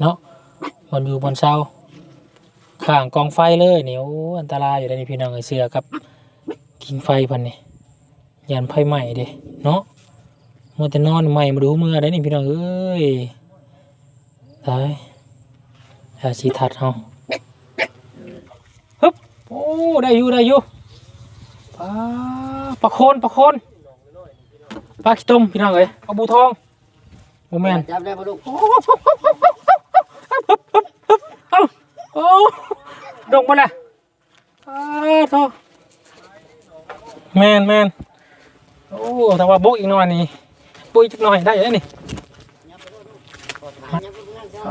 เนาะบนอยู่บนเสาข้างกองไฟเลยนี่โอ้อันตรายอยู่ได้นี่พี่น้องไอ้เสือกับกิงไฟพันนี่ยันไฟใหม่เด้เนาะมัวแต่นอนใหม่มาดูเมื่อได้นี่พี่น้องเอ้ยตายอาชีทัดเฮาฮึบโอ้ได้อยู่ได้อยู่ปลาปลาโคนปลาโคนปลาขี้ต้มพี่น้องเอ้ยปลาบูทองโมแมนจับได้ปะลูก เอ้าโอ้ดงมาเลยอ้าวโธ่แมนแมนโอ้แต่ว่าโบกอีกหน่อยนี่โบกอีกหน่อยได้ยังนี่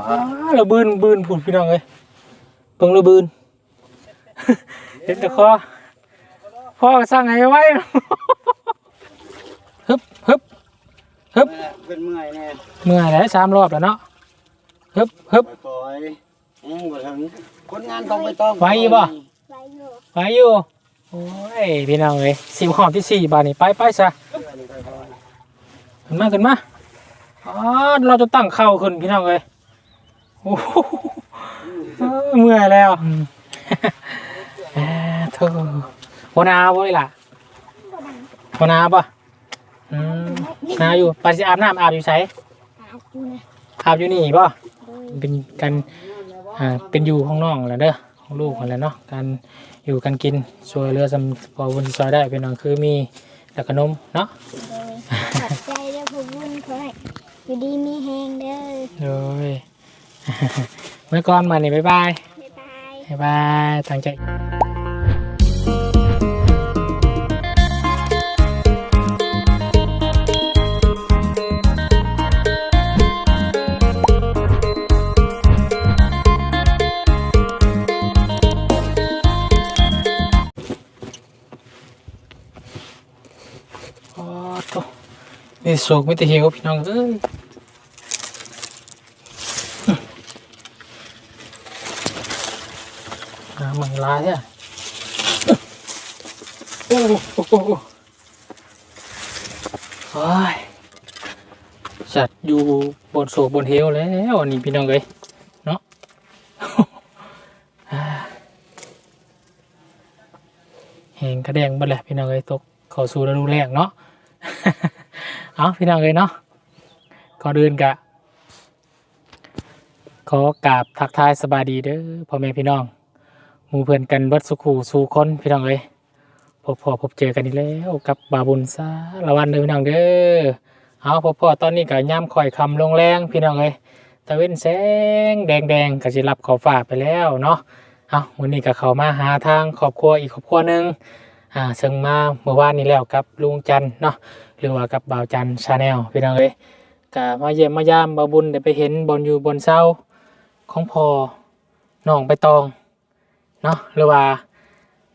อ้าวเราบืนบืนผุดพี่น้องเลยเพิ่งเราบืนเห็นแต่คอพ่อก็สร้างไงไว้ฮึบฮึบฮึบเป็นเมื่อยแน่เมื่อยแล้วสามรอบแล้วเนาะ ฮึบฮึบปล่อยๆอืมบ่ถึงคนงานต้องไปต้องไหวอยู่บ่ ไปอยู่ไปอยู่ โอ้ย พี่น้องเลยสิบหอบที่สี่บาทนี่ไปไปซะขึ้นมาขึ้นมาอ๋อเราจะตั้งเข่าขึ้นพี่น้องเลยโอ้โหเออเมื่อยแล้วอืมเอ้อโธ่วนาบ่เลยล่ะวนาป่ะอืมนาอยู่ไปสิอาบน้ำอาบอยู่ไสอาจูนะอาบอยู่นี่ป่ะโดย เป็นกันอ่าเป็นอยู่ของน้องแหละเด้อของลูกแหละเนาะการอยู่กันกินช่วยเหลือสำพอวันซอยได้เป็นน้องคือมีแล้วก็นมเนาะโดยขอบใจเด้อผู้บุญขอให้อยู่ดีมีแหงเด้อโดยเมื่อก่อนมานี่บ๊ายบาย บ๊ายบาย บ๊ายบายตั้งใจ นี่โศกไม่ต่หิวพี่น้องเอ้ยน้ำมันร้ายอะโอ้โหโอ้ยจัดอยู่บนโศกบนเฮวแล้วอันนี้พี่น้องเลยเนาะแหงกระแดงบัดแหละพี่น้องเลยตกเข้าสู่ฤดูแล้งเนาะ เอาพี่น้องเลยเนาะก่อนอื่นกะขอกราบทักทายสบายดีเด้อพ่อแม่พี่น้องหมู่เพื่อนกันบัดสุขูสู่คนพี่น้องเอ้ยพบพอพบเจอกันอีกแล้วกับบาบุญซาละวันเด้อพี่น้องเด้อเอาพบพอตอนนี้ก็ย่ำข่อยคำลงแรงพี่น้องเอ้ยตะเว้นแสงแดงแดงก็จะรับขอฝากไปแล้วเนาะเอาวันนี้ก็เขามาหาทางครอบครัวอีกครอบครัวหนึ่งอ่าซึ่งมาเมื่อวานนี้แล้วกับลุงจันเนาะ หรือว่ากับบ่าวจันชาแนลพี่น้องเอ้ยก็มาเยี่ยมมายามบาบุญได้ไปเห็นบอลอยู่บนเสาของพอน้องใบตองเนาะหรือว่า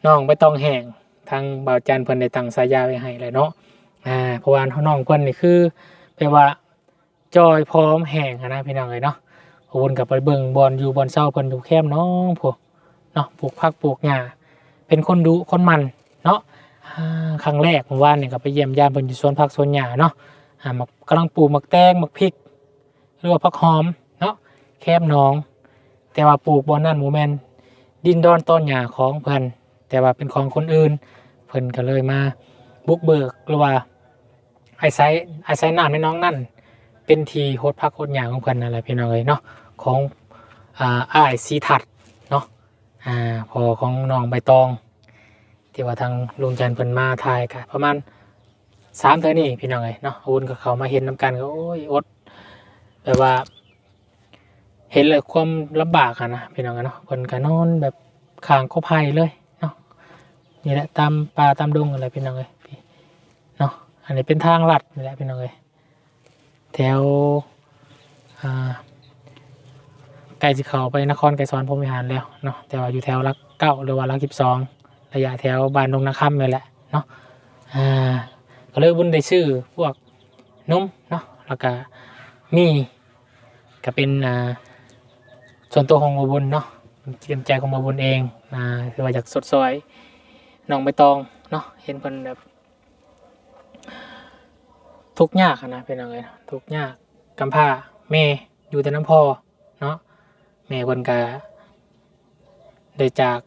น้องไม่ต้องแห้งทางบ่าวจันเพิ่นได้ตั้งสายาไว้ให้เลยเนาะอ่าเพราะว่าน้องเพิ่นนี่คือแปลว่าจอยพร้อมแห้งนะพี่น้องเลยเนาะขอบคุณกับไปเบิ่งบอลอยู่บอลเศร้าเพิ่นดูแคมน้องพวกเนาะปลูกผักปลูกหญ้าเป็นคนดุคนมัน ครั้งแรกเมื่อวานเนี่ยก็ไปเยี่ยมยามเพิ่นอยู่สวนผักสวนหญ้าเนาะอ่ามักกำลังปลูกมักแตงมักพริกหรือว่าผักหอมเนาะแคมน้อง แต่ว่าปลูกบอนนั่นโมแมนดินดอนต้นหญ้าของเพิ่นแต่ว่าเป็นของคนอื่น เพิ่นก็เลยมาบุกเบิกหรือว่าไอาศัยอาศัยน้ำในน้องนั่นเป็นทีโฮดพักโฮดหญ้าของเพิ่นอะไรพี่น้องเลยเนาะของอ่าอ้ายสีทัดเนาะอ่าพอของน้องใบตอง ที่ว่าทางลุงจันทร์เพิ่นมาถ่ายกันประมาณสามเท่านี้พี่น้องเลยเนาะอาวุนกับเขามาเห็นน้ำกันก็โอ้ยอดแบบว่า เห็นเลยความลำบากอะนะพี่น้องอะเนาะคนก็นอนแบบขางก็ภัยเลยเนาะนี่แหละตามป่าตามดงอะไรพี่น้องเลยเนาะอันนี้เป็นทางลัดนี่แหละพี่น้องเลยแถวอ่าใกล้จะเขาไปนครไกรสอนพรมวิหารแล้วเนาะแต่ว่าอยู่แถวรักเก้าหรือว่ารักสิบสอง ระยะแถวบ้านดงนาค่ำนี่แหละเนาะอ่าก็เลยบุญได้ชื่อพวกนมเนาะแล้วก็มีก็เป็นอ่าส่วนตัวของบาบุญเนาะเตรียมใจของบาบุญเองอ่าคือว่าอยากสดซอยน้องใบตองเนาะเห็นเพิ่นแบบทุกข์ยากนะเป็นยังไงทุกข์ยากกำพร้าแม่อยู่แต่น้ำพอเนาะแม่เพิ่นก็ได้จาก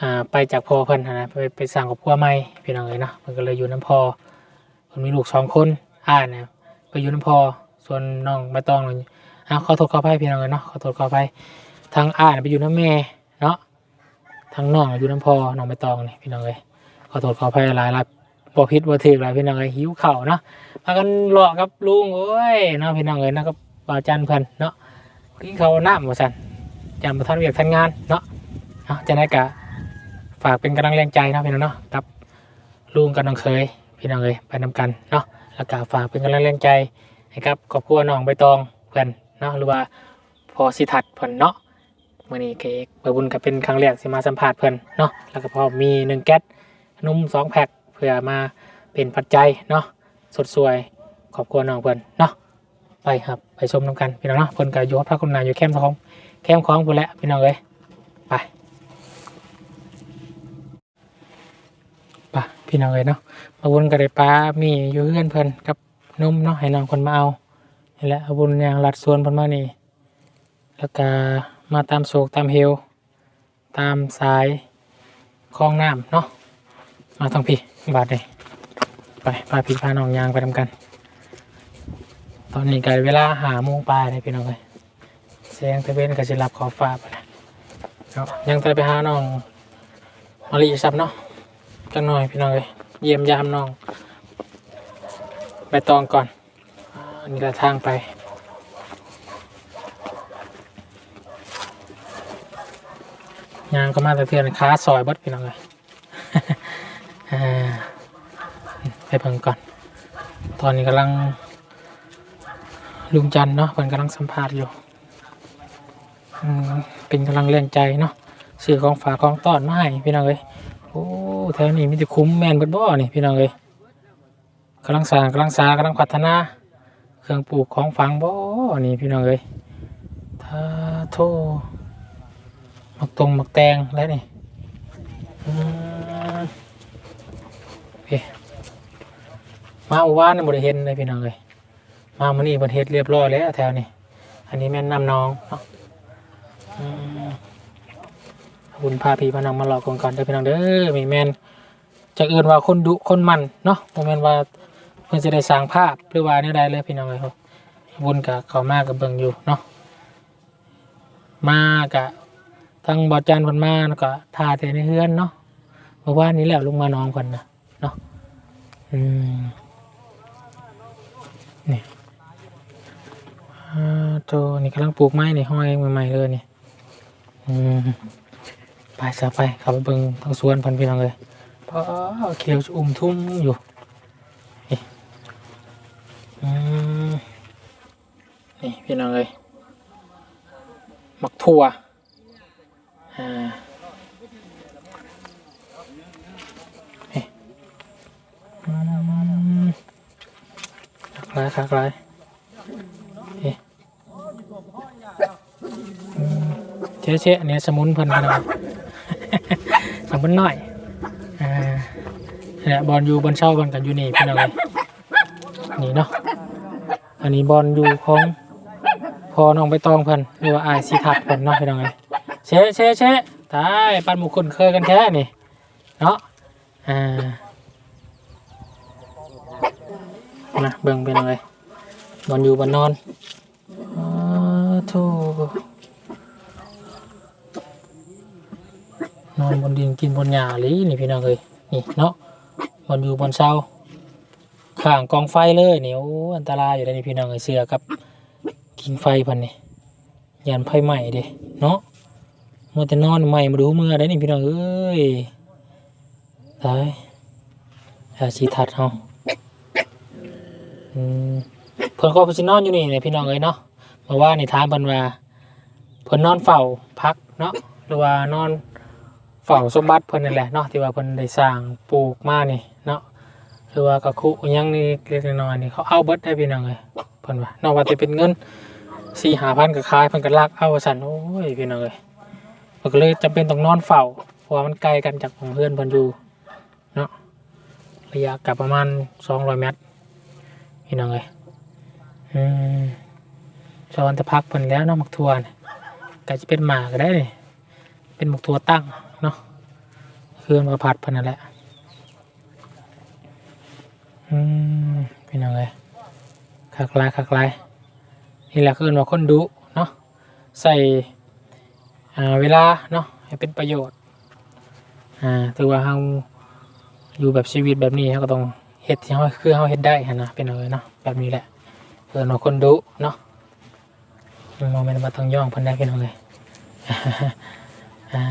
อ่าไปจากพ่อเพิ่นนะไปไปสร้างครอบครัวใหม่พี่น้องเอ้ยเนาะเพิ่นก็เลยอยู่น้ำพ่อเพิ่นมีลูกสองคนอ้ายนะไปอยู่น้ำพ่อส่วนน้องใบตองนี่อ้าวขอโทษขออภัยพี่น้องเอ้ยเนาะขอโทษขออภัยทางอ้ายน่ะไปอยู่น้ำแม่เนาะทางน้องอยู่น้ำพ่อน้องใบตองนี่พี่น้องเอ้ยขอโทษขออภัยหลายหลายบ่ผิดบ่ถูกหลายพี่น้องเอ้ยหิวข้าวเนาะพากันเลาะกับลุงโอ้ยเนาะพี่น้องเอ้ยนาะกับบ่าวจันเพิ่นเนาะกินข้าวน้ำว่าซั่นจันบ่ทันเวียกทันงานเนาะเนาะจะได้กะ ฝากเป็นกำลังแรงใจนะพี่น้องเนาะกับลุงกับน้องเคยพี่น้องเอ้ยไปนำกันเนาะแล้วก็ฝากเป็นกำลังแรงใจให้กับครอบครัวน้องใบตองเพิ่อนเนาะหรือว่าพอสิทัดเพิ่นเนาะมื้อนี้เค้กเปิดบุญก็เป็นครั้งแรกสิมาสัมภาษณ์เพิ่อนเนาะแล้วก็พอมีหนึ่งแก๊สขนมสองแพ็คเพื่อมาเป็นปัจจัยเนาะสดสวยขอบคุณน้องเพิ่อนเนาะไปครับไปชมน้ำกันพี่น้องเนาะเพิ่อนก็อยู่พักคนนาอยู่แคมป์ของแคมป์ของพุ่นแหละพี่น้องเอ้ยไปไป พี่น้องเอ้ยเนาะมาวนกันได้ปลามีอยู่เพื่อนเพิ่นกับนุ่มเนาะให้น้องคนมาเอานี่แหละเอาบุญยางลัดสวนเพิ่นมานี่แล้วก็มาตามโศกตามเฮวตามสายคลองน้ำเนาะมาทางพี่บาดเลยไปพาพี่พาน้องยางไปทำกัน ตอนนี้ก็เวลาหาโมงปลายเลยพี่น้องเลยแสงตะเวนก็จะรับขอบฟ้าไปนะยังแต่ไปหาน้องมาลีซับเนาะ จังหน่อยพี่น้องเลยเยี่ยมยามน้อง ไปตองก่อนอันนี้ละทางไปยางก็มาแต่เทือนค้าซอยบดพี่น้องเลยไปเพิ่งก่อน ตอนนี้กำลังลุงจันเนาะเพิ่นกำลังสัมภาษณ์อยู่เป็นกำลังแรงใจเนาะซื้อของฝากของต้อนมาให้พี่น้องเอ้ย อ้แถวนี้มีแต่คุ้มแมนเบิดบ่นี่พี่น้องเอ้ยกำลังสร้างกำลังสร้างกำลังพัฒนา เครื่องปลูกของฝังบ่อนี่พี่น้องเอ้ยถ้าโทหมักตรงหมักแตงแล้วนี่มาอุวานบริเห็นเลยพี่น้องเลยมามันนี่บริเฮ็ดเรียบร้อยแล้วแถวนี้อันนี้แม่นนำน้องเนาะ บคุณพาพี่พน้องมาหลอกกันก่อนเด้อพี่น้องเด้อมีแมนจะเอื่นว่าคนดุคนมันเนาะโมเมนว่าเพื่อจะได้สร้างภาพหรือว่าเนี่ยใดเลยพี่น้องเลยครับบุญกับเขามากกับเบิงอยู่เนาะมากะทั้งบอจันพันมาแล้วก็ทาแต่ในเฮือนเนาะเมื่อวานี้แหละลุงมาน้องคนนะเนาะอืมนี่อ่าตัวนี่กำลังปลูกไม้ในห้อยใหม่ๆเลยนี่อืม ไปซะไปขับไปเบิ่งทางสวนพันพี่น้องเลยเพราะเขียวอุ่มทุ่มอยู่นี่นี่พี่น้องเลยมักถั่วอ่านี่อืมคักหลายคักหลายเอ๊เจ๊เจ๊อันเนี้ยสมุนเพิ่นพนนะสมุนหน่อยอ่าเนี่ยบอลอยู่บนเช่าบอลกันอยู่นี่พี่น้องเลยนี่เนาะอันนี้บอลอยู่ของพอน้องไปตองเพิ่นหรือว่าอายสีทัดเพิ่นเนาะพี่น้องเลยเช่เช่เช่ตายปันหมุคนเคยกันแท้นี่เนาะอ่านะเบิ่งเป็นยังไงบอนอยู่บอนนอนอ๋อโนอนบนดินกินบนหญ้าหลีนี่พี่น้องเอ้ยนี่เนาะบอนอยู่บนเสาข้างกองไฟเลยนี่โอ้อันตรายอยู่เลยนี่พี่น้องเอ้ยเสือกับกินไฟพันนี่ยันไฟใหม่เด้เนาะมัวแต่นอนใหม่มาดูเมื่อได้นี่พี่น้องเอ้ยตายอาชีทัดเฮาอืมเพิ่นก็เพิ่นสินอนอยู่นี่เนี่ยพี่น้องเอ้ยเนาะมาว่าในถามเพิ่นว่าเพิ่นนอนเฝ้าพักเนาะหรือว่านอน เฝ้าสมบัติเพิ่นนั่นแหละเนาะที่ว่าเพิ่นได้สร้างปลูกมานี่เนาะหรือว่ากระคุอิหยังนี่เล็กๆน้อยๆนี่เขาเอาเบิดได้พี่น้องเอ้ยเพิ่นว่านอกว่าจะเป็นเงิน4 5 0 0 0ก็ขายเพิ่นก็ลากเอาว่าซั่นโอ้ยพี่น้องเอ้ยเพิ่นก็เลยจำเป็นต้องนอนเฝ้าเพราะว่ามันไกลกันจากของเพื่อนเพิ่นอยู่เนาะระยะกับประมาณ200เมตรพี่น้องเอ้ยอืมชอนจะพักเพิ่นแล้วเนาะมักทัวร์นี่ก็จะเป็นหมาก็ได้นี่เป็นหมกถั่วตั้ง เครื่องมาผัดพนั่นแหละอืมเป็นยังไงคักลายคักลายนี่แหละคือเอิ้นว่าคนดุเนาะใส่อ่าเวลาเนาะให้เป็นประโยชน์อ่าถือว่าเราอยู่แบบชีวิตแบบนี้เราก็ต้องเฮ็ดที่เราคือเราเฮ็ดได้นะเป็นเอาไว้เนาะแบบนี้แหละเอิ้นว่าคนดุเนาะโมเมนต์มาต้องย่องพิ่นได้พี่น้องเลยอ่า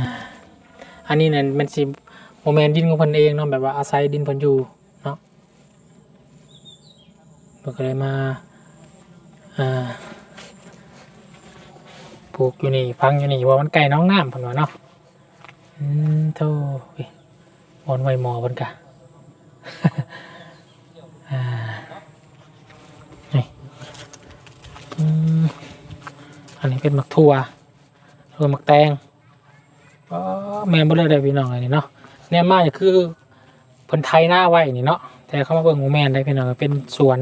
อันนี้เนี่ยมันสิ โมเมนต์ดินของเพิ่นเองเนาะแบบว่าอาศัยดินเพิ่นอยู่เนาะเพิ่นก็เลยมาอ่าปลูกอยู่นี่ฟังอยู่นี่ว่ามันไก่น้องน้ำเพิ่นว่าเนาะอืมโธ่เว้ยอ่อนไวหมอเพิ่นกะอ่านี่อืมอันนี้เป็นมักถั่วถั่วหมักแตงอ๋อแม่นบ่ได้ได้พี่น้องอันนี้เนาะ เนี่ยมาจะคือเพิ่นไทยหน้าไว้นี่เนาะแต่เขามาเบิ่งหมูแมนได้พี่น้องเป็นสวน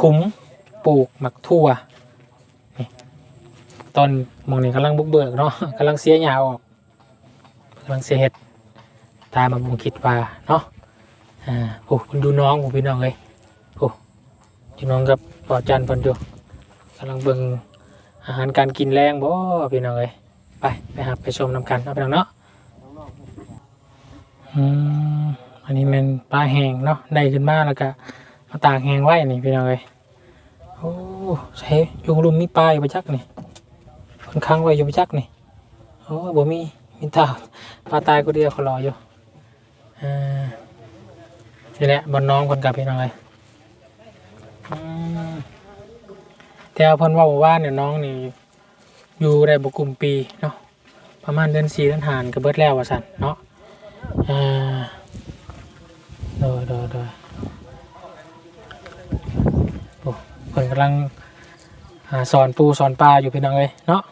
คุ้มปลูกหมักถั่วนี่ตอนมองนี้กำลังบุกเบิกเนาะกำลังเสียหญ้าออกกำลังเสียเห็ดตามมาบุงคิดว่าเนาะอ่าโอ้คุณดูน้องผมพี่น้องเลยโอ้ดูน้องกับปอจันพิ่นอยู่กำลังเบิ่งอาหารการกินแรงบ่พี่น้องเอ้ยไปไปหาไปชมนำกันเอาไปน้องเนาะ อืมอันนี้มันปลาแห้งเนาะได้ขึ้นมาแล้วก็มาตากแห้งไว้นี่พี่น้องเอ้ยโอ้ใช่ยุงลุมมีปลาอยู่ประจักนี่ค่อนข้างไว้อยู่ประจักนี่โอ้บ่มีมีตาปลาตายกูเดียวเขารออยู่อ่านี่แหละบนน้องคนกับพี่น้องเอ้ยอืมแต่เพิ่นว่าว่าเนี่ยน้องนี่อยู่ได้บกลุ่มปีเนาะประมาณเดือนสี่เดือนหานก็เบิดแล้วว่าสันเนาะ อ่าโดยโดยโดยโอ้เพิ่นกำลังอ่าสอนปูสอนปลาอยู่พี่น้องเลยเนาะ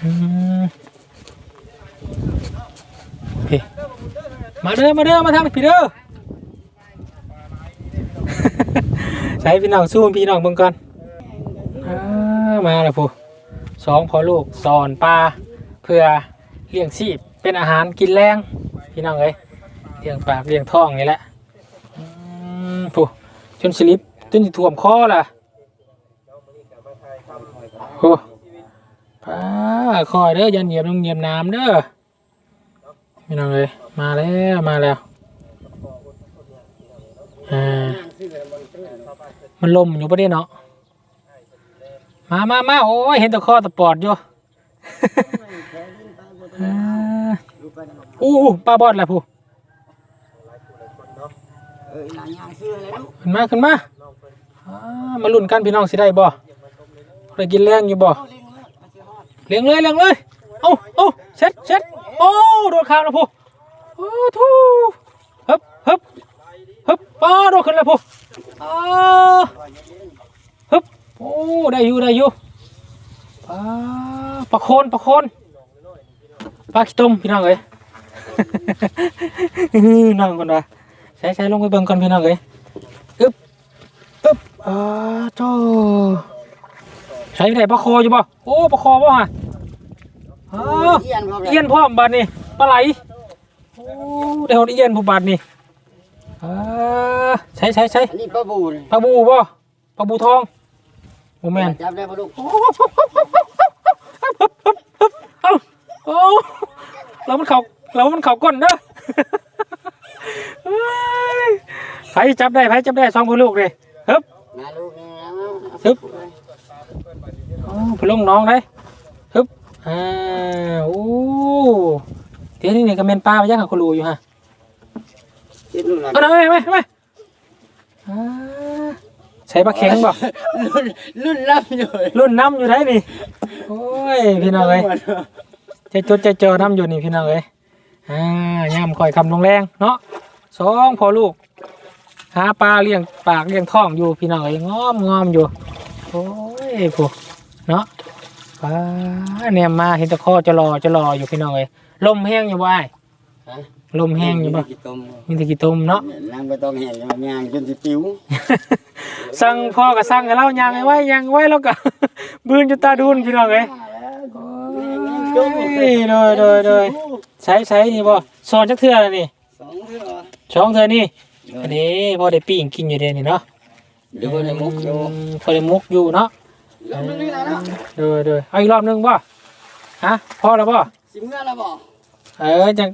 อืมโอเคมาเด้อมาเด้อมาทางพี่เด้อใช้พี่น้องสู้พี่น้องเบิ่งก่อนมาแล้วพูสองพอลูกสอนปลาเพื่อเลี้ยงชีพ เป็นอาหารกินแรงพี่น้องเอ้ยเลี้ยงปากเลี้ยงท้องนี่แหละอืมพูจนสลิปจนสิท่วมคอล่ะโอ้ปลาคอยเด้อยันเหยียบลงเหยียบน้ำเด้อพี่น้องเอ้ยมาแล้วมาแล้วอ่ามันลมอยู่ประเดี๋ยเนาะมามามาโอ้ยเห็นตะคอตะปอดอยู่ อ่าอู้หูปลาบอดแหละผู้เออหลายอย่างซื้ออะไรลูกขึ้นมาขึ้นมาอ่ามาลุ้นกันพี่น้องสิได้บ่ได้กินแรงอยู่บ่เอาเลี้ยงเลยมาซื้อฮอดเลี้ยงเลยเลี้ยงเลยเอาเอาเช็ดเช็ดโอ้โดดข้ามแล้วผู้โอ้ทูฮึบฮึบฮึบป้าโดดขึ้นแล้วผู้อ่าฮึบโอ้ได้อยู่ได้อยู่ปลาปลาโคนปลาโคน ปลาขี้ต้มพี่น้องเอ้ยน้องคนละใช้ใช้ลงไปเบิ่งก่อนพี่น้องเอ้ยอึ๊บอึ๊บอ่าโจ้ใช้ไหนปลาคออยู่บ่โอ้ปลาคอบ่ฮะอ้าเอียนพร้อมเอียนพร้อมบาดนี่ปลาไหลโอ้ได้หดเอียนผู้บาดนี่อ่าใช้ใช้ใช้อันนี้ปลาบูนี่ปลาบูบ่ปลาบูทองโมแมนจับได้ปลาลูกเอาโอ้ เรามันเขาเรามันเขาก้นเด้อเฮ้ยไผจับได้ไผจับได้สองพ่อลูกเลยฮึบมาลูกนี่นะฮึบโอ้พลงน้องได้ฮึบอ่าโอ้เดี๋ยวนี่นี่ก็เป็นปลาไปย่างกับคุณรูอยู่ฮะเจ็ดลูกนะเอาหน่อยไหมไหมอ่าใช้ปลาเข็งบ่รุ่นรุ่นลับอยู่รุ่นน้ำอยู่ไหนนี่โอ้ยพี่น้องเอ้ย ใจจดใจเจอน้ำอยู่นี่พี่น้องเอ้ยอ่าย่ำคอยคำลงแรงเนาะสองพอลูก หาปลาเลี้ยงปากเลี้ยงท้องอยู่พี่น้องเอ้ยงอมงอมอยู่โอ้ยพวกเนาะปลาเนี่ยมาเห็นตะข้อจะรอจะรออยู่พี่น้องเอ้ยลมแห้งอยู่บ่ไอ้ลมแห้งอยู่บ่กี่ต้มมีแตะกี้ต้มเนาะนางไปต้องแห้งยางจนสิปิวสั่งพ่อก็สั่งให้เรายางให้ไว้ยางไว้แล้วก็ บืนจนตาดุนพี่น้องเอ้ย โอ้ยโดยโดยโดยใช้ใช้นี่บ่สอนจักเทื่อแล้วนี่สองเทื่อช่องเทื่อนี่อันนี้พอได้ปิ้งกินอยู่เด้นี่เนาะเดี๋ยวได้มุกอยู่อืมพอได้มุกอยู่เนาะเรื่องนี้แล้วเนาะโดยโดยเอาอีกรอบหนึงบ่ฮะพอแล้วบ่สิเมื่อแล้วบ่เออจัง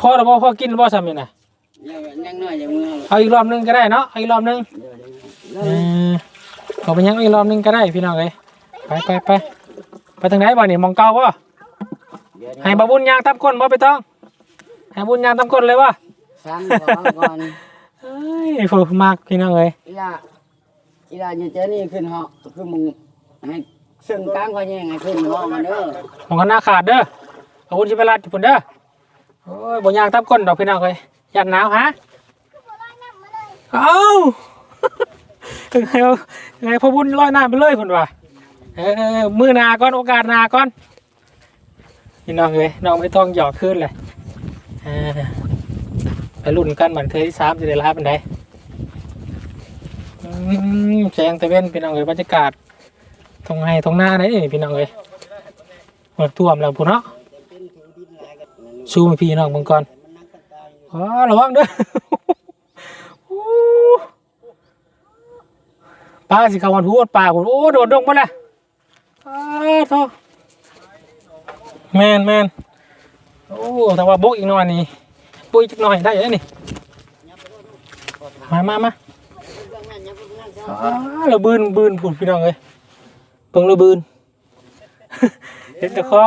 พอแล้วบ่พอกินแล้วบ่ซ้ำนี่น่ะยังยังน้อยยังเมื่อเอาอีกรอบหนึงก็ได้เนาะเอาอีกรอบหนึงเดี๋ยวเออเอาไปยังอีกรอบหนึงก็ได้พี่น้องเอ้ยไปไปไปไปทางไหนบ่นี่มองเก่าบ่เดี๋ยว ให้บาบุญยางตามก้นบ่ไปต้องให้บุญยางตามก้นเลยบ่ฟังก่อนเอ้ยฝึกมากพี่น้องเอ้ยอีลาอีลาอยู่เจนี่ขึ้นเหาะคือมึงให้ซึ่งกลางก็ยังไงขึ้นเหาะมาเด้อมองกันหน้าขาดเด้อเอาบุญสิไปรัดพุ่นเด้อโอ้ยบ่ยางตามก้นดอกพี่น้องเอ้ยยันหนาวฮะเอ้าไงเอาไงพ่อบุญลอยน้ำไปเลยพุ่นว่ะเออมือหนาก่อนโอกาสหนาก่อน พี่น้องเอ้ยน้องไม่ต้องหยอกขึ้นเลยไปรุ่นกันเหมือนเคยที่สามจะได้รับเป็นไดแสงตะเว้นพี่น้องเอ้ยบรรยากาศตรงไห้ตรงหน้าไหนนี่พี่น้องเอ้ยหมดท่วมแล้วพุ่นเนาะชูให้พี่น้องเบิ่งก่อนอ๋อระวังเด้อโอ้ปลาสิเขาวันพูดปลาคุณโอ้โดดดงมาละอ้าวโธ่ แมนแม่นโอ้แต่ว่าบุกอีกหน่อยนี่บุกอีกหน่อยได้ยังนี่มามามาอ้าเราบืนบืนผุดพี่น้องเลยเปิงเราบืนเห็นแต่คอ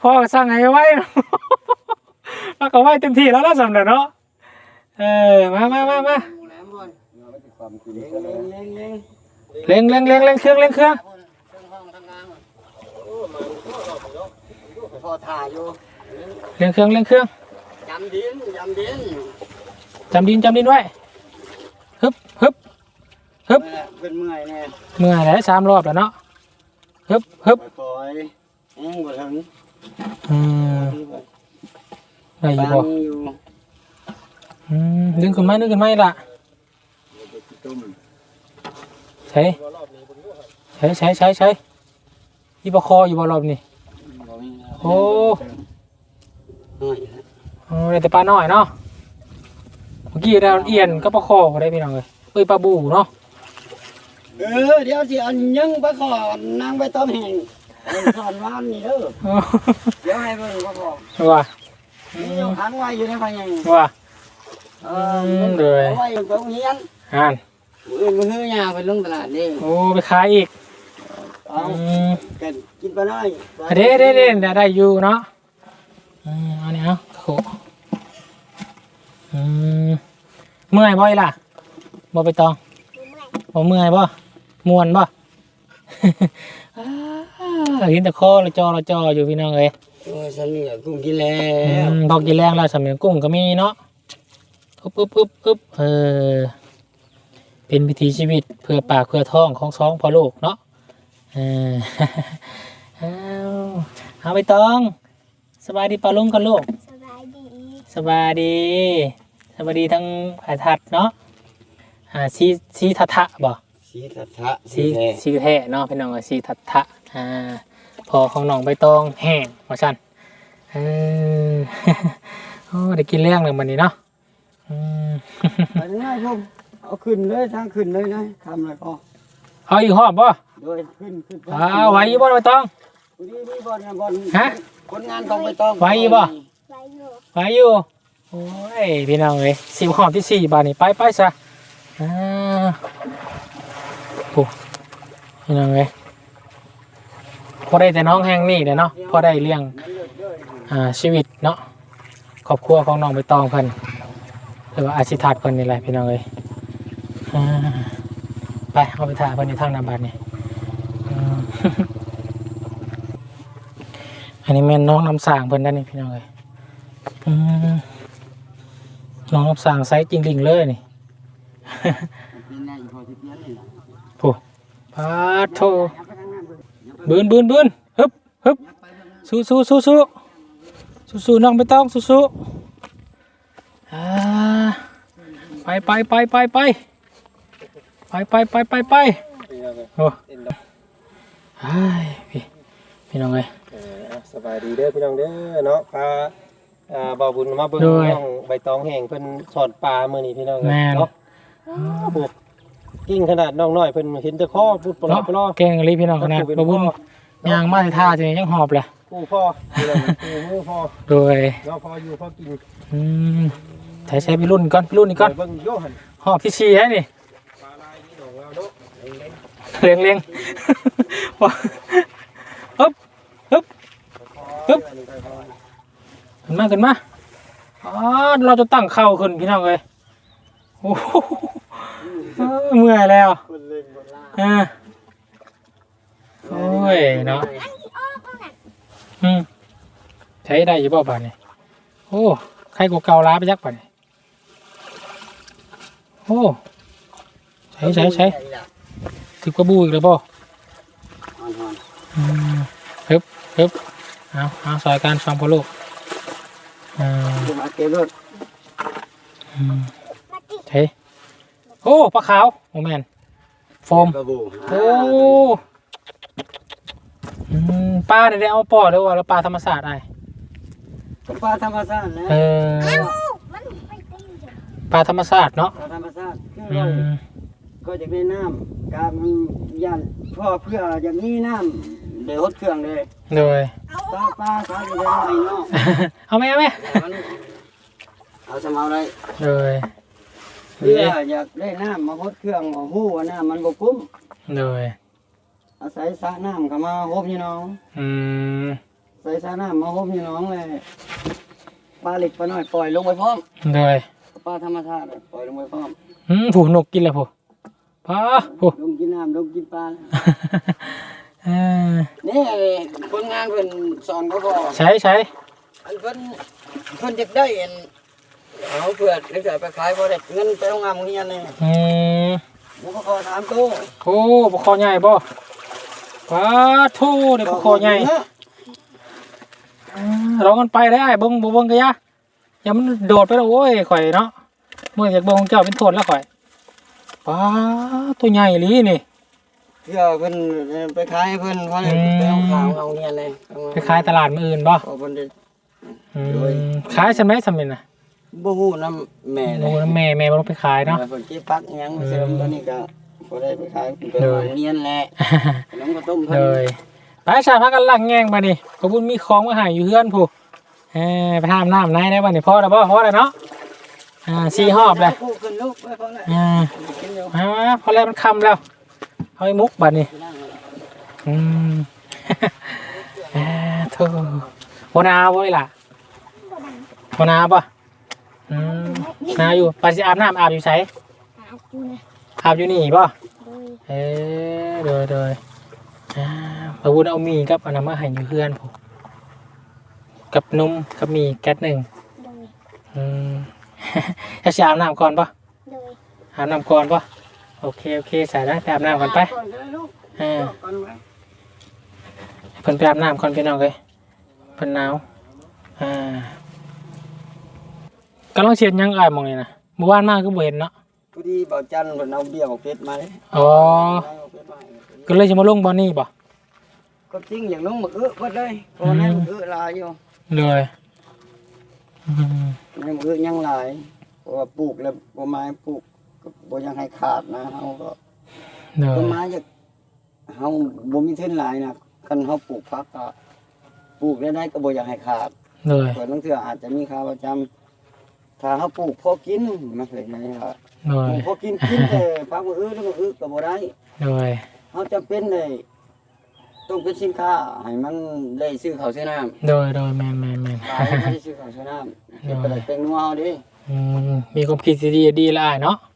พ่อก็สั่งให้ไว้แล้วก็ไว้เต็มที่แล้วล่ะสำเร็จเนาะเออมามามามาเล็งเล็งเล่งเร่งเร่งเครื่องเร่งเครื่องทำงานพ อถ่ายอยู่เร่งเครื่องเร่งเครื่องจำดินจำดินจำดินจำดินไว้ฮึบฮึบฮึบเป็นเมื่อยแน่เมื่อยแล้วสามรอบแล้วเนาะฮึบฮึบปล่อยแห้งบ่ถึงอืมได้อยู่บาบ่งอยู่อืมดึงขึ้นไหมดึงขึ้นไหมล่ะตุ้มใช้ใช้ใช้ใช้ใช้ที่ประคออยู่บ่รอบนี่บ่มีแล้วโอ้น้อยโอ้ได้แต่ปลาน้อยเนาะเมื่อกี้เราเอียนก็ประคอบ่ได้พี่น้องเลยเอ้ยปลาบูเนาะเออเดี๋ยวสิอันยังไปขอนางไปต้มแห้งเอาสอนว่านนี่เด้อเดี๋ยวให้เบิ่งบ่บอกว่านี่อยู่ขังไว้อยู่ในพังยังว่าเออมเลยเอาไว้อยู่ตรงเฮียนอ่านมื้ออื่นมื้อฮื้อยาไปลงตลาดนี่โอ้ไปขายอีก เอาอืมกันกินไปหน่อยอะเด้เด้เด้ได้ได้อยู่เนาะอืมเอาเนี่ยเอาโขอืมเมื่อยบ่อยล่ะบ่ไปตองบ่เมื่อยบ่มวนบ่ อ้าเห็นแต่คอละจอละจออยู่พี่น้องเอ้ยโอ้ยฉันนี่กุ้งกินแล้อืวมพอกินแรงแล้วสำเนียงกุ้งก็มีเนาะอึ๊บอึ๊บอึ๊บอึ๊บเออเป็นวิถีชีวิตเพื่อปากเพื่อท้องของสองพ่อลูกเนาะ เออเอาเอาไปตอง สบายดีปลาลุงกันลูก สบายดีสบายดี สบายดีทั้งผาทัดเนาะอ่าซีซีทัททะบ่สีทัทะซีสีแดงซีแท้เนาะพี่น้องเอ้ยซีทัททะอ่าพอของน้องใบตองแห้งว่าซั่นเออ โอ้ได้กินแรงเลยมันนี้เนาะอืมไปง่ายผมเอาขึ้นเลยทางขึ้นเลยนะทำอะไรก็เอาอีกหอบบ่ โดยขึ้นขึ้นอ้าวไหวอยู่บ่ใบตอง นี่นี่บอลบอลฮะคนงานต้องไปต้องไหวอยู่บ่ไว้อยู่ไหวอยู่ โอ้ยพี่น้องเอ้ยสิบหอบที่สี่บาทนี่ไปไปซะอ่าโอ้พี่น้องเอ้ยพอได้แต่น้องแห้งนี่เด้อเนาะพอได้เลี้ยง มันเลือดเยอะอยู่อ่าชีวิตเนาะครอบครัวของน้องใบตองเพิ่นหรือว่าอาชิทัดเพิ่นนี่แหละพี่น้องเอ้ยอ่าไปเอาไปถ่ายเพิ่นในทางหน้าบ้านนี่อืม อันนี้แม่นน้องน้ำสางเพิ่นนั่นนี่พี่น้องเอ้ยอืมน้องน้ำสางไซส์จริงลิงเลยนี่เป็นไงอยู่พอที่เพี้ยนนี่นะโอ้ปาโทบืนบืนบืนฮึบฮึบสู้สู้สู้สู้สู้สู้น้องใบตองสู้สู้อ่าไปไปไปไปไปไปไปไปไปไปพี่น้องเอ้ยโอ้เต้นดอกไอ้พี่พี่น้องเอ้ยเอออะสบายดีเด้อพี่น้องเด้อเนาะพาอ่าบ่าวบุญมาเบิ่งโดยน้องใบตองแห้งเพิ่นสอดปลามื้อนี้พี่น้องเอ้ยแม่น เนาะอ้าวบุกกิ้งขนาดน้องน้อยเพิ่นเห็นแต่คอพูดปลอเนาะปลอแกงกะหรี่พี่น้องขนาดบะบุญยางมาในท่าจะยังหอบเลยกูพ่อพี่น้องกูมือพ่อโดยเนาะพ่ออยู่พ่อกินอืมใช้ใช้พี่รุ่นก่อนพี่รุ่นนี่ก่อนเบิ่งโยหันหอบที่ชีให้นี่ปลาลายนี่น้องเราเนาะเล็งเลี้ยงเลี้ยงว้าฮึบฮึบๆ ปึ๊บขึ้นมาขึ้นมาอ๋อเราจะตั้งเข่าขึ้นพี่น้องเลยโอ้โหเมื่อยแล้วๆคนเล่นบ่ล่าอ่าโอ้ยเนาะอืมใช้ได้อยู่เปล่าป่านนี้โอ้ใครกูเกาล้าไปยักป่านนี้โอ้ใช้ใช้ใช้ถือกระบูอีกแล้วป่อ่อนอืมฮึบฮึบ เอาเอาซอยการฟังพอลูกอ่าๆดูมาเก็บรถอืมใช่โอ้ปลาขาวโมแมนโฟมกระบูโอ้อืมปลาเนี่ยได้เอาปอหรือว่าแล้วปลาธรรมศาสตร์ไอ้ปลาธรรมชาตินะเออมันไปตีจ้ะปลาธรรมศาสตร์เนาะปลาธรรมชาติคืออืเรามก็จะได้น้ำการมันยันพ่อเพื่ออย่างนี้น้ำ เดี๋ยวหดเครื่องเลยโดยปลาปลาสายจะได้ไหมเนาะเอาไหมเอาไหมมันเอาสมาเลยโดยเพื่ออยากได้น้ำมาหดเครื่องมาหู้ว่าน้ำมันบกุ้มโดยอาศัยสระน้ำเข้ามาหบพี่น้องอืมใส่สระน้ำมาหบพี่น้องเลยปลาเล็กปลาน้อยปล่อยลงไปพร้อมโดยปลาธรรมชาติปล่อยลงไปพร้อมอืมผูนกกินแล้วผูปลาผูลงกินน้ำลงกินปลาเออนี่คนงานเพิ่นสอนเขาบอกใช้ใช้อันเพิ่นเพิ่นจะได้เห็นเอาเพื่อนึกถึงไปขายบ่ได้เงินไปโรงงานโรงเรียนนี่อืมผมก็ขอถามตู้โอ้ปลาคอใหญ่บ่ปลาทูเดี๋ยวปลาคอใหญ่อ่าร้องกันไปได้ไอ้เบงบ่เบงกะยะอย่ามันโดดไปแล้วโอ้ยข่อยเนาะเมื่อจากเบงเจ้าเป็นโทษแล้วข่อยปลาตัวใหญ่อีหลีนี่ เพื่อเพิ่นไปขายให้เพิ่นเพราะได้ไปเอาข่าวเอาเรียนเลยไปขายตลาดมื้ออื่นบ่เพราะเพิ่นได้ อืมโดยขายสำไหนสำนี่น่ะบ่ฮู้นำแม่เลโอ้ยโหแม่แม่บ่ต้องไปขายเนาะเพิ่นเก็บผักอิหยังมาเสริมตัวนี้ก็บ่ได้ไปขายไปเอาโรงเรียนแหละขนมข้าวต้มเพิ่เลนยไปชาพักกันหลังแงงมานี่ขอบคุญมีของมาใหายอยู่เพื่อนผู้เออไปทำน้ำไหนได้บ้านี่พ่อแล้วพ่อพ่อแล้วเนาะอ่าสี่หอบเลยคู่ขึ้นลูกไปพอแล้วอ่ากินอยู่เอามาพอแล้วมันคำแล้ว เอาไอ้มุกบัดนี่อืมอ่าโธ่หัวหนาบ่เลยล่ะหัวหนาป่ะอืมหนาอยู่ไปสิอาบน้ำอาบอยู่ไสหากูนะอาบอยู่นี่ป่ะโดยเออโดยโดยอ่าพระวุธเอามีกับอนนามาให้อยู่เพื่อนผมกับนมกับมีแก๊สหนึ่งโดยอืมจะอาบน้ำก่อนปะโดยอาบน้ำก่อนปะ โอเคโอเคใส่ได้ไปอาบน้ำก่อนไปก่อนก็ได้ลูกอ่าก่อนไว้เพิ่นไปอาบน้ำก่อนพี่น้องเลยเพิ่นหนาวอ่ากำลังเชียดหยังอายหมองนี่นะเมื่อวานมากก็บ่เห็นเนาะพอดีเบาจันทร์เพิ่นเอาเบี้ยของเพชรมาเลยอ๋อเอาเพชรมาก็เลยจะมาลงบอลนี่ป่ะก็จริงอย่างน้องมึกเอื้อก็ได้เพราะนั้นมึกเอื้อหลายอยู่เลยอืมในมือยังหลายเพราะว่าปลูกแล้วต้นไม้ปลูกก็ บ่อยังให้ขาดนะเฮาก็เลต้ยนไม้จะเฮาบ่มีทุนหลายนะคันเฮาปลูกพักก็ปลูกได้ได้ก็บ่อยากให้ขาดเลยส่วนบางเทื่ออาจจะมีค่าประจำถ้าเฮาปลูกพอกินมันเป็นไงล่ะเลปลูยกพอกินกินแต่พักมื้ออื่นแล้วมื้ออื่นก็บ่ได้เลยเฮาจำเป็นเลยต้องเป็นสินค้าให้มันได้ซื้อข้าวซื้อน้ำโดยโดยแมนแมนแมนขายไม่ได้ซื้อข้าวซื้อน้ำเฮ็ดก็ได้เป็นนัวเอาดิอืมมีความคิดที่ดีดีละอายเนาะอืม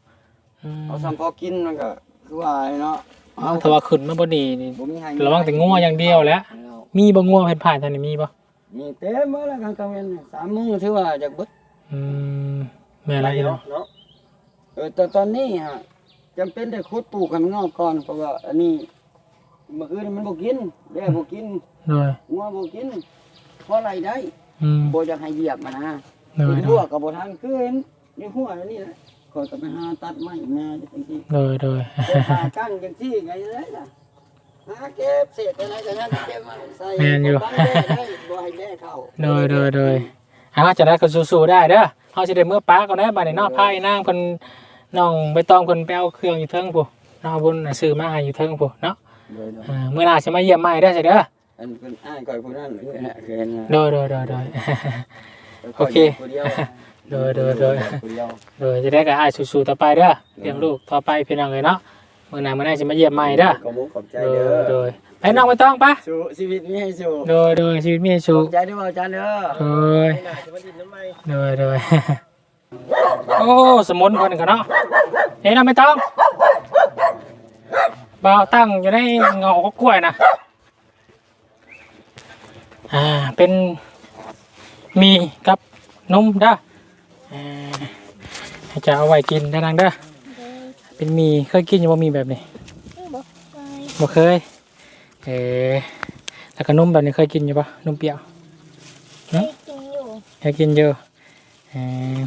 เอาซ้ำพอกินมันก็คือว่าเนาะเอาถ้าว่าขึ้นมาบ่ดีนี่บ่มีให้ระวังแต่งัวอย่างเดียวแหล้วมีบ่งัวเพิ่นผ่านทางนี้มีบ่มีเต็มหมดแล้วกลางกลางเว้นเนี่ยสามมื้อถือว่าจะเบิดอืมแม่นอะไรเนาะเนาะเออแต่ตอนนี้ฮะจำเป็นได้ขุดปลูกให้มันงอกก่อนเพราะว่าอันนี้มื้ออื่นมันบ่กินแย่บ่กินโดยงัวบ่กินเพราะอะไรได้อืมบ่อยากให้เหยียบมันนะโดยเป็นโดหัวยกับบ่ทันคือเห็นอยู่หัวอันนี้แหละ คอยก็ไปหาตัดไม้มาจริงโดยโดยๆเก็บมากั้นจังซี่ไงเลยล่ะหาเก็บเศษอะไรกันนั่นเก็บมาใส่แม่นอยู่บังแม่ได้บ่ให้แม่เข้าโดยโดยโดยเอาจะได้ก็สู้ๆได้เด้อเขาจะได้เมื่อป้าก่อนนะบัดนี้เนอกพายนางคนน้องใบตองคนไปเอาเครื่องอยู่เทิงผู้น้องบุญน่ะซื้อมาให้อยู่เทิงผู้เนาะโดยอ่าเมื่อหน้าจะมาเยี่ยมใหม่ได้อสิเด้ออันเป็นอ้ายก่อยผู้นั้นเลยนะคือเห็นนะโดยโดยโดยโดย โอเคผู้ดียว โดยโดยโดย ผู้เดียวโดยจะได้ก็อ้ายสู้ๆต่อไปเด้อเลี้ยงลูกต่อไปพี่น้องเลยเนาะเมื่อหน้าเมื่อหน้าจะมาเยี่ยมใหม่เด้อขอบคุณขอบใจโดเด้ยอโดยไปน้องใบตองปะสู้ชีวิตนี้ให้สู้โดยโดยชีวิตมีให้ขสู้อบใจด้วยอาจารย์เด้อโดยน่าจะมาดินน้ำไม้โดยโดย โอ้สมุนคนกันเนาะเฮ้ยน้องใบตองเบาตั้งอยู่ในเงาของกล้วยนะอ่าเป็นมีกับนมเด้อ อ่าให้จะเอาไว้กินได้นังเด้อโดยเป็นหมีเคยกินอยู่บ่มีแบบนี้บอกไปบ่เคยเออแล้วก็นมแบบนี้เคยกินอยู่ปะนมเปรี้ยวให้กินอยู่เคยกินเยอะเออ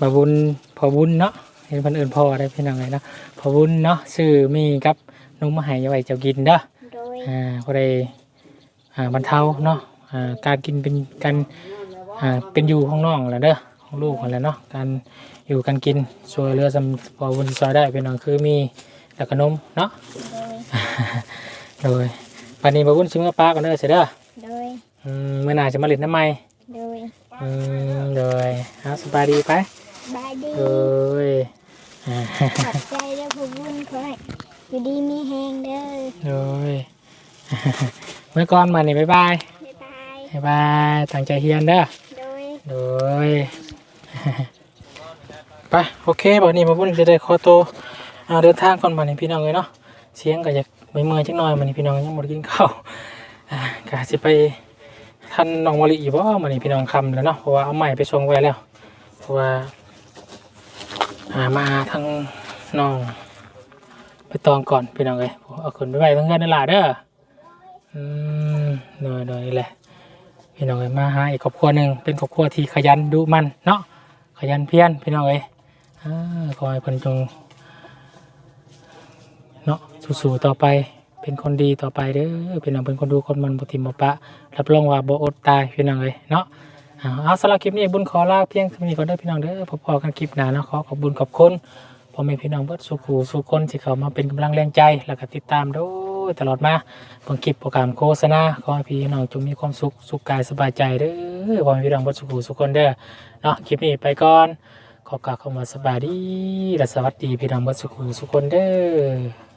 บาบุญพอบุญเนาะเห็นคนอื่นพอได้พี่น้องเลยเนาะพอบุญเนาะซื้อมีกับนมมาให้เอาไว้เจ้ากินเด้อโดยอ่าก็ได้อ่าบรรเทาเนาะอ่าการกินเป็นการอ่าเป็นอยู่ของน้องแหละเด้อ ของลูกของแหละเนาะการอยู่การกินช่วยเหลือสำพอบุญซอยได้พี่น้องคือมีแล้วก็นมเนาะ โดย โดยปันนี้บาวุ้นชิมกับป้ากันเด้อเสร็จเด้อโดย อืมเมื่อหนาจะมาเล่นน้ำไม้โดยอืมโดยเอาสบายดีไปบายดีโดยอ่าขอบใจเด้อผู้บุญขอให้อยู่ดีมีแหงเด้อโดยเมื่อก่อนมานี่บ๊ายบาย บ๊ายบาย บ๊ายบายตั้งใจเฮียนเด้อ โดย โดย ไปโอเคบอนี่มาบุ้นจะได้ขอตัวอ่าเดินทางก่อนมาเนี่พี่น้องเลยเนาะเสียงก็จะไม่เมื่อยจังหน่อยมาเนี่พี่น้องยังหมดกินข้าวอ่ากะสิไปท่านน้องมะลิอีกบ่มาเนี่พี่น้องคำแล้วเนาะเพราะว่าเอาใหม่ไปส่งไว้แล้ว เพราะว่าอ่ามาทางน้องไปตองก่อนพี่น้องเลยเอาคนไปไว้ทั้งเงินนั่นแหละเด้ออืมเนยเนยนี่แหละพี่น้องเอ้ยมาหาอีกครอบครัวหนึ่งเป็นครอบครัวที่ขยันดุมันเนาะ ขยันเพียรพี่น้องเอ้ยขอให้เพิ่นจงเนาะสู้ๆต่อไปเป็นคนดีต่อไปเด้อพี่น้องเป็นคนดูคนมันบ่ทิมบ่ปะรับรองว่าบ่อดตายพี่น้องเอ้ยเนาะเอาสำหรับคลิปนี้บุญขอลาเพียงเท่านี้ก่อนเด้อพี่น้องเด้อพบๆกันคลิปหน้าเนาะขอขอบบุญขอบคุณพ่อแม่พี่น้องเบิดสุขูสุขคนที่เขามาเป็นกำลังแรงใจแล้วก็ติดตามโดย ตลอดมาเบิ่งคลิปโปรแกรมโฆษณาขอให้พี่น้องจงมีความสุขสุขกายสบายใจเด้อความพี่น้องบ่สุขสุขคนเด้อเนาะคลิปนี้ไปก่อนขอกล่าวคำว่าสบายดีและสวัสดีพี่น้องบ่สุขสุขคนเด้อ